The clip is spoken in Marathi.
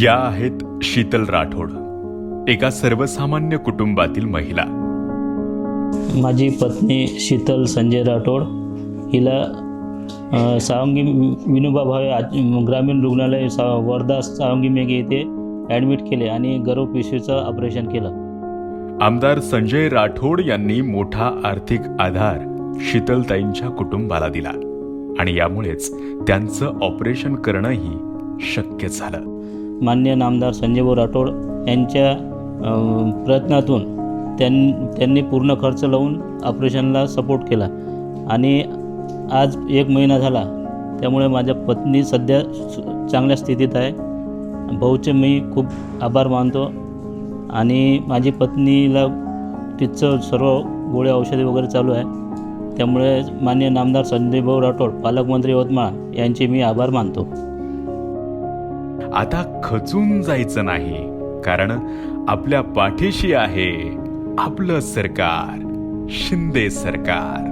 या आहेत शीतल राठोड एका सर्वसामान्य कुटुंबातील महिला. माझी पत्नी शीतल संजय राठोड हिला सावंगी विनोबा भावे ग्रामीण रुग्णालय सा वर्धा सावंगी मेघे येथे ॲडमिट केले आणि गर्भपिशवीचं ऑपरेशन केलं. आमदार संजय राठोड यांनी मोठा आर्थिक आधार शीतलताईंच्या कुटुंबाला दिला आणि यामुळेच त्यांचं ऑपरेशन करणंही शक्य झालं. मान्य नामदार संजयभाऊ राठोड यांच्या प्रयत्नातून त्यां त्यांनी पूर्ण खर्च लावून ऑपरेशनला सपोर्ट केला. आणि आज एक महिना झाला त्यामुळे माझ्या पत्नी सध्या चांगल्या स्थितीत आहे. भाऊचे मी खूप आभार मानतो आणि माझी पत्नीला तिचं सर्व गोळ्या औषधे वगैरे चालू आहे. त्यामुळे मान्य नामदार संजयभाऊ राठोड पालकमंत्री यवतमाळ यांचे मी आभार मानतो. आता खचून जायचं नाही कारण आपल्या पाठीशी आहे आपलं सरकार शिंदे सरकार.